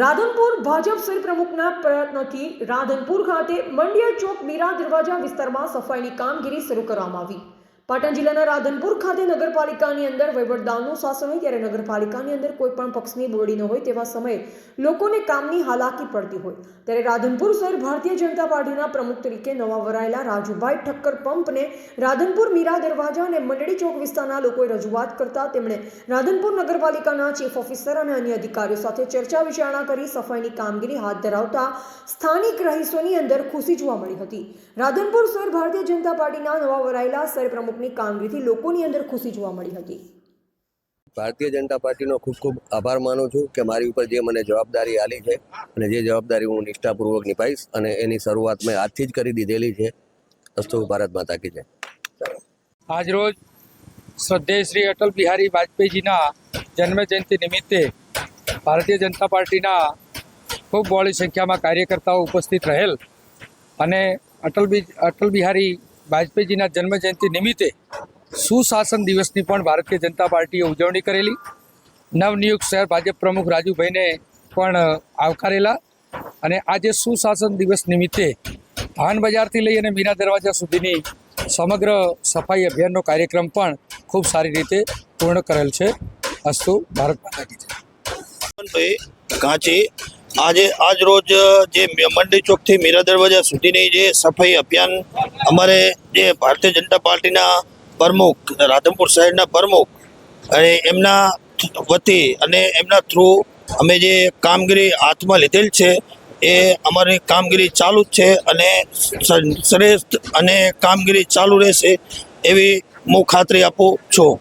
રાધનપુર ભાજપ પ્રમુખના પ્રયત્નથી રાધનપુર ખાતે મંડિયા ચોક મીરા દરવાજા વિસ્તારમાં સફાઈની કામગીરી શરૂ કરવામાં આવી. પાટણ જિલ્લાના રાધનપુર ખાતે નગરપાલિકાની અંદર વહીવટદારનું શાસન હોય ત્યારે નગરપાલિકાની અંદર કોઈ પક્ષની બોડી ન હોય તેવા સમયે લોકોને કામની હાલાકી પડતી હોય. ત્યારે રાધનપુર શહેર ભારતીય જનતા પાર્ટીના પ્રમુખ તરીકે નવા વરાયેલા રાજુભાઈ ઠક્કર પંપને રાધનપુર મીરા દરવાજા અને મંડળી ચોક વિસ્તારના લોકોએ રજૂઆત કરતા તેમણે રાધનપુર નગરપાલિકાના ચીફ ઓફિસર અને અન્ય અધિકારીઓ સાથે ચર્ચા વિચારણા કરી સફાઈની કામગીરી હાથ ધરાવતા સ્થાનિક રહીશોની અંદર ખુશી જોવા મળી હતી. રાધનપુર શહેર ભારતીય જનતા પાર્ટીના નવા વરાયેલા શહેર પ્રમુખની કામગીરીથી લોકોની અંદર ખુશી જોવા મળી હતી. ભારતીય જનતા પાર્ટીનો ખૂબ ખૂબ આભાર માનું છું કે મારી ઉપર જે મને જવાબદારી આલી છે અને જે જવાબદારી હું નિષ્ઠાપૂર્વક નિભાઈશ અને એની શરૂઆત મેં આજથી જ કરી દીધેલી છે. અસ્તુ ભારત માતા કી જય. આજરોજ શ્રદ્ધેય શ્રી અટલ બિહારી વાજપેયીજીના જન્મ જયંતિ નિમિત્તે ભારતીય જનતા પાર્ટીના ખૂબ બહોળી સંખ્યામાં કાર્યકર્તાઓ ઉપસ્થિત રહેલ અને અટલ બિ અટલ બિહારી વાજપેયીજીના જન્મ જયંતિ નિમિત્તે સુશાસન દિવસની પણ ભારતીય જનતા પાર્ટીએ ઉજવણી કરેલી. નવનિયુક્ત શહેર ભાજપ પ્રમુખ રાજુભાઈને પણ આવકારેલા અને આજે સુશાસન દિવસ નિમિત્તે ભાન બજારથી લઈ અને મીરા દરવાજા સુધીની સમગ્ર સફાઈ અભિયાનનો કાર્યક્રમ પણ ખૂબ સારી રીતે પૂર્ણ કરેલ છે. અસ્તુ, ભારત માતા કી કાંચી આજે, આજ રોજ જે મંડી ચોકથી મીરા દરવાજા સુધીની જે સફાઈ અભિયાન અમારે જે ભારતીય જનતા પાર્ટીના પ્રમુખ, રાધનપુર શહેરના પ્રમુખ અને એમના વતી અને એમના થ્રુ અમે જે કામગીરી હાથમાં લીધેલ છે, એ અમારી કામગીરી ચાલુ જ છે અને શ્રેષ્ઠ અને કામગીરી ચાલુ રહેશે એવી હું ખાતરી આપું છું.